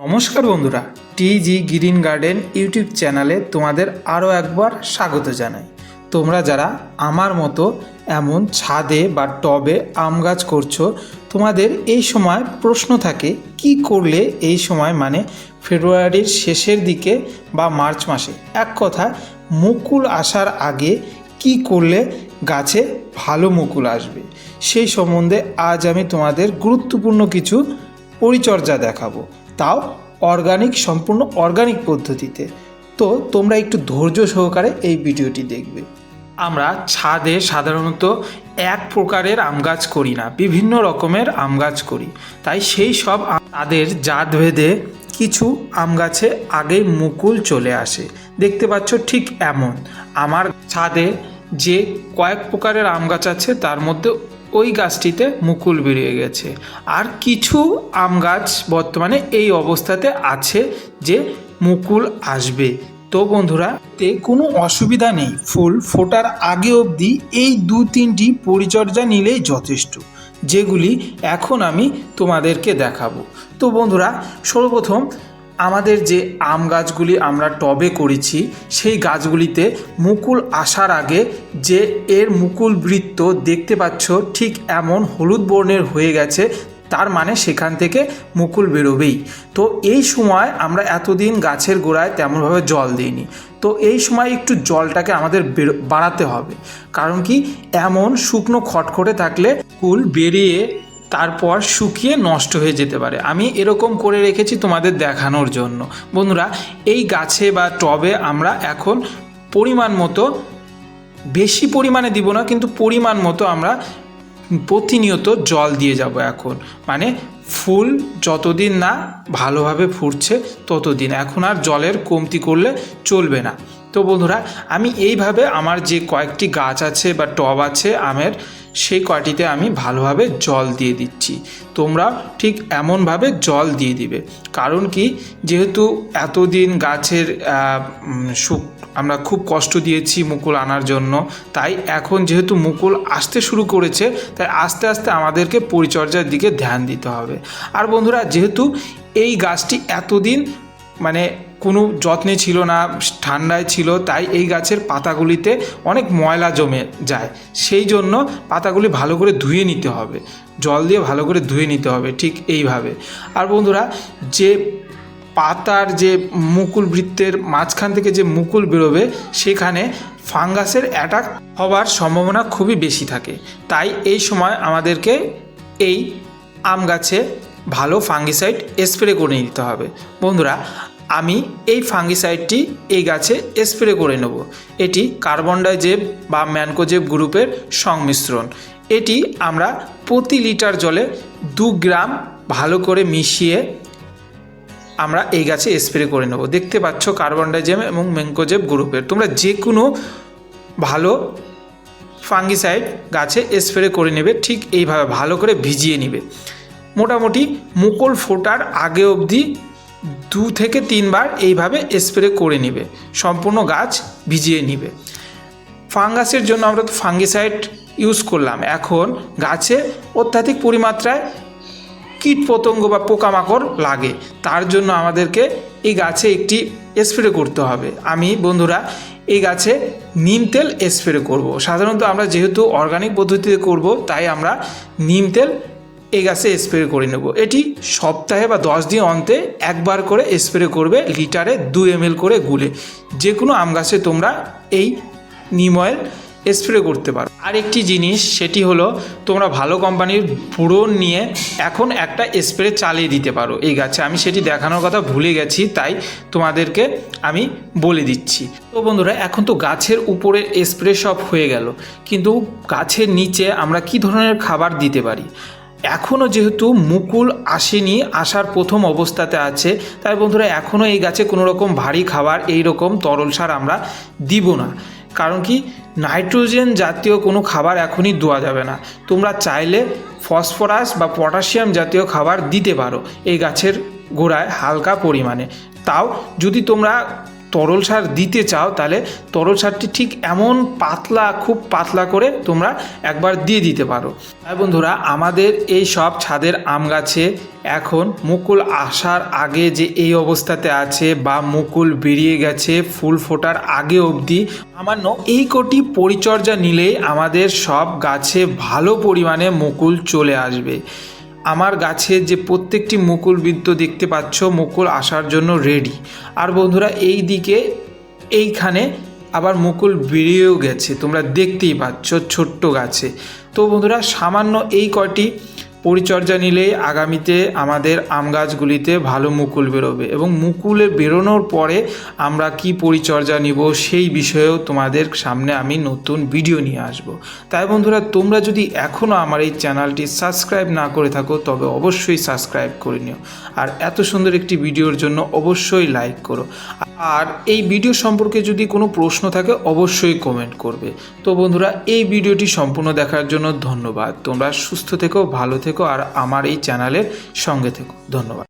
নমস্কার বন্ধুরা টিজি green garden YouTube চ্যানেলে তোমাদের আরও একবার স্বাগত জানাই। তোমরা যারা আমার মতো এমন ছাদে বা টবে আম গাছ করছ, তোমাদের এই সময় প্রশ্ন থাকে, কি করলে এই সময় মানে ফেব্রুয়ারির শেষের দিকে বা মার্চ মাসে? এক কথায় মুকুল আসার আগে কি করলে গাছে ভালো মুকুল আসবে? সেই সম্বন্ধে আজ আমি তোমাদের গুরুত্বপূর্ণ কিছু পরিচর্যা দেখাবো। তাও অর্গানিক সম্পূর্ণ অর্গানিক পদ্ধতিতে। তো তোমরা একটু ধৈর্য সহকারে এই ভিডিওটি দেখবে। আমরা ছাদে সাধারণত এক প্রকারের আম গাছ করি না, বিভিন্ন রকমের আম গাছ করি। তাই সেই সব তাদের জাত ভেদে কিছু আম গাছে আগে মুকুল চলে আসে। দেখতে পাচ্ছ ঠিক এমন। আমার ছাদে যে কয়েক প্রকারের আম গাছ আছে, তার মধ্যে ওই গাছটিতে মুকুল বেরিয়ে গেছে। আর কিছু আম গাছ বর্তমানে এই অবস্থাতে আছে যে মুকুল আসবে। তো বন্ধুরা, তে কোনো অসুবিধা নেই। ফুল ফোটার আগে অবধি এই দু তিনটি পরিচর্যা নিলেই যথেষ্ট, যেগুলি এখন আমি তোমাদেরকে দেখাবো। তো বন্ধুরা, সর্বপ্রথম আমাদের যে আম গাছগুলি আমরা টবে করেছি, সেই গাছগুলিতে মুকুল আসার আগে যে এর মুকুল বৃত্ত দেখতে পাচ্ছ ঠিক এমন হলুদ বর্ণের হয়ে গেছে, তার মানে সেখান থেকে মুকুল বেরোবেই। তো এই সময় আমরা এতদিন গাছের গোড়ায় তেমনভাবে জল দিইনি। তো এই সময় একটু জলটাকে আমাদের বাড়াতে হবে। কারণ কি? এমন শুকনো খটখটে থাকলে কুল বেরিয়ে তারপর শুকিয়ে নষ্ট হয়ে যেতে পারে। আমি এরকম করে রেখেছি তোমাদের দেখানোর জন্য। বন্ধুরা, এই গাছে বা টবে আমরা এখন পরিমাণ মতো, বেশি পরিমাণে দিব না, কিন্তু পরিমাণ মতো আমরা প্রতিনিয়ত জল দিয়ে যাব এখন। মানে ফুল যতদিন না ভালোভাবে ফুটছে, ততদিন। এখন আর জলের কমতি করলে চলবে না। তো বন্ধুরা, আমি এইভাবে আমার যে কয়েকটি গাছ আছে বা টব আছে আমের, সেই কয়টিতে আমি ভালোভাবে জল দিয়ে দিচ্ছি। তোমরা ঠিক এমনভাবে জল দিয়ে দিবে। কারণ কি, যেহেতু এতদিন গাছের সুখ আমরা খুব কষ্ট দিয়েছি মুকুল আনার জন্য, তাই এখন যেহেতু মুকুল আসতে শুরু করেছে, তাই আস্তে আস্তে আমাদেরকে পরিচর্যার দিকে ধ্যান দিতে হবে। আর বন্ধুরা, যেহেতু এই গাছটি এতদিন মানে কোনো যত্নে ছিল না, ঠান্ডায় ছিল, তাই এই গাছের পাতাগুলিতে অনেক ময়লা জমে যায়। সেই জন্য পাতাগুলি ভালো করে ধুয়ে নিতে হবে। জল দিয়ে ভালো করে ধুয়ে নিতে হবে, ঠিক এইভাবে। আর বন্ধুরা, যে পাতার যে মুকুল বৃত্তের মাঝখান থেকে যে মুকুল বেরোবে, সেখানে ফাঙ্গাসের অ্যাটাক হবার সম্ভাবনা খুবই বেশি থাকে। তাই এই সময় আমাদেরকে এই আম গাছে ভালো ফাঙ্গিসাইড স্প্রে করে নিতে হবে। বন্ধুরা, আমি এই ফাঙ্গিসাইডটি এই গাছে স্প্রে করে নেব। এটি কার্বন ডাইজেব বা ম্যানকোজেব গ্রুপের সংমিশ্রণ। এটি আমরা প্রতি লিটার জলে দু গ্রাম ভালো করে মিশিয়ে আমরা এই গাছে স্প্রে করে নেব। দেখতে পাচ্ছ কার্বন ডাইজেম এবং ম্যানকোজেব গ্রুপের। তোমরা যে কোনো ভালো ফাঙ্গিসাইড গাছে স্প্রে করে নেবে, ঠিক এইভাবে ভালো করে ভিজিয়ে নেবে। মোটামুটি মুকুল ফোটার আগে অবধি দু থেকে তিনবার এইভাবে স্প্রে করে নেবে, সম্পূর্ণ গাছ ভিজিয়ে নেবে। ফাঙ্গাসের জন্য আমরা তো ফাঙ্গিসাইড ইউজ করলাম। এখন গাছে অত্যাধিক পরিমাত্রায় কীট পতঙ্গ বা পোকামাকড় লাগে, তার জন্য আমাদেরকে এই গাছে একটি স্প্রে করতে হবে। আমি, বন্ধুরা, এই গাছে নিম তেল স্প্রে করব। সাধারণত আমরা যেহেতু অর্গানিক পদ্ধতিতে করব, তাই আমরা নিম তেল এই গাছে স্প্রে করে নেব। এটি সপ্তাহে বা দশ দিন অন্তে একবার করে স্প্রে করবে লিটারে দু এম করে গুলে। যে কোনো আম গাছে তোমরা এই নিম অয়েল স্প্রে করতে পারো। আরেকটি জিনিস, সেটি হলো তোমরা ভালো কোম্পানির ফুড়ন নিয়ে এখন একটা স্প্রে চালিয়ে দিতে পারো এই গাছে। আমি সেটি দেখানোর কথা ভুলে গেছি, তাই তোমাদেরকে আমি বলে দিচ্ছি। তো বন্ধুরা, এখন তো গাছের উপরে স্প্রে সব হয়ে গেল। কিন্তু গাছের নিচে আমরা কি ধরনের খাবার দিতে পারি? এখনও যেহেতু মুকুল আসেনি, আসার প্রথম অবস্থাতে আছে, তাই বন্ধুরা এখনও এই গাছে কোনো রকম ভারী খাবার এই রকম তরল সার আমরা দিব না। কারণ কি, নাইট্রোজেন জাতীয় কোনো খাবার এখনই দেওয়া যাবে না। তোমরা চাইলে ফসফরাস বা পটাশিয়াম জাতীয় খাবার দিতে পারো এই গাছের গোড়ায় হালকা পরিমাণে। তাও যদি তোমরা তরল সার দিতে চাও, তাহলে তরল সারটি ঠিক এমন পাতলা, খুব পাতলা করে তোমরা একবার দিয়ে দিতে পারো। তাই বন্ধুরা, আমাদের এই সব ছাদের আম গাছে এখন মুকুল আসার আগে যে এই অবস্থাতে আছে বা মুকুল বেরিয়ে গেছে, ফুল ফোটার আগে অবধি, সামান্য এই কোটি পরিচর্যা নিলেই আমাদের সব গাছে ভালো পরিমাণে মুকুল চলে আসবে। আমার গাছের যে প্রত্যেকটি মুকুল বৃত্ত দেখতে পাচ্ছ, মুকুল আসার জন্য রেডি আর বন্ধুরা, এই দিকে এইখানে আবার মুকুল বেরিয়েও গেছে। তোমরা দেখতেই পাচ্ছ ছোট্ট গাছে। তো বন্ধুরা, সামান্য এই কয়টি পরিচর্যা নিলেই আগামীতে আমাদের আম গাছগুলিতে ভালো মুকুল বেরোবে এবং মুকুলে বেরোনোর পরে আমরা কি পরিচর্যা নিব সেই বিষয়েও তোমাদের সামনে আমি নতুন ভিডিও নিয়ে আসব। তাই বন্ধুরা, তোমরা যদি এখনও আমার এই চ্যানেলটি সাবস্ক্রাইব না করে থাকো, তবে অবশ্যই সাবস্ক্রাইব করে নিও। আর এত সুন্দর একটি ভিডিওর জন্য অবশ্যই লাইক করো। আর এই ভিডিও সম্পর্কে যদি কোনো প্রশ্ন থাকে, অবশ্যই কমেন্ট করবে। তো বন্ধুরা, এই ভিডিওটি সম্পূর্ণ দেখার জন্য ধন্যবাদ। তোমরা সুস্থ থেকো, ভালো থেকো আর আমার এই চ্যানেলের সঙ্গে থেকো। ধন্যবাদ।